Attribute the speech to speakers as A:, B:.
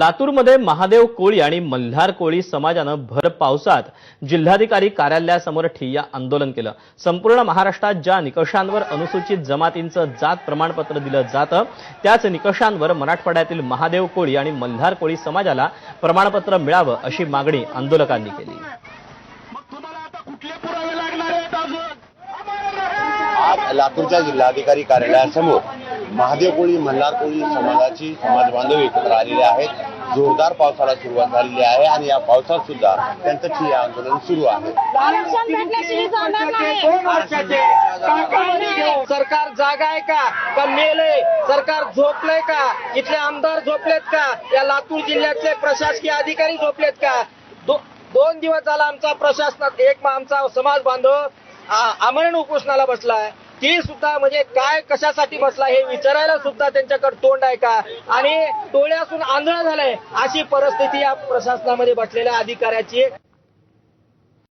A: लातूरमध्ये महादेव कोळी आणि मल्हार कोळी समाजानं भर पावसात जिल्हाधिकारी कार्यालयासमोर ठिय्या आंदोलन केलं संपूर्ण महाराष्ट्रात ज्या निकषांवर अनुसूचित जमातींचं जात प्रमाणपत्र दिलं जातं त्याच निकषांवर मराठवाड्यातील महादेव कोळी आणि मल्हार कोळी समाजाला प्रमाणपत्र मिळावं अशी मागणी आंदोलकांनी केली
B: लातूरच्या जिल्हाधिकारी कार्यालयासमोर महादेव कोळी मल्हार समाजाची समाज बांधव एकत्र आलेले आहेत जोरदार पावसाला सुरुवात झालेली आहे आणि या पावसात सुद्धा त्यांचं आंदोलन सुरू आहे
C: सरकार जागा आहे का का मेलय सरकार झोपलंय का इथले आमदार झोपलेत का या लातूर जिल्ह्यातले प्रशासकीय अधिकारी झोपलेत का दोन दिवस झाला आमचा प्रशासनात एक आमचा समाज बांधव आमरण उपोषणाला बसलाय ती सुद्धा म्हणजे काय कशासाठी बसला हे विचारायला सुद्धा त्यांच्याकडे तोंड आहे का आणि टोळ्यासून आंधळ झालाय अशी परिस्थिती या प्रशासनामध्ये बसलेल्या अधिकाऱ्याची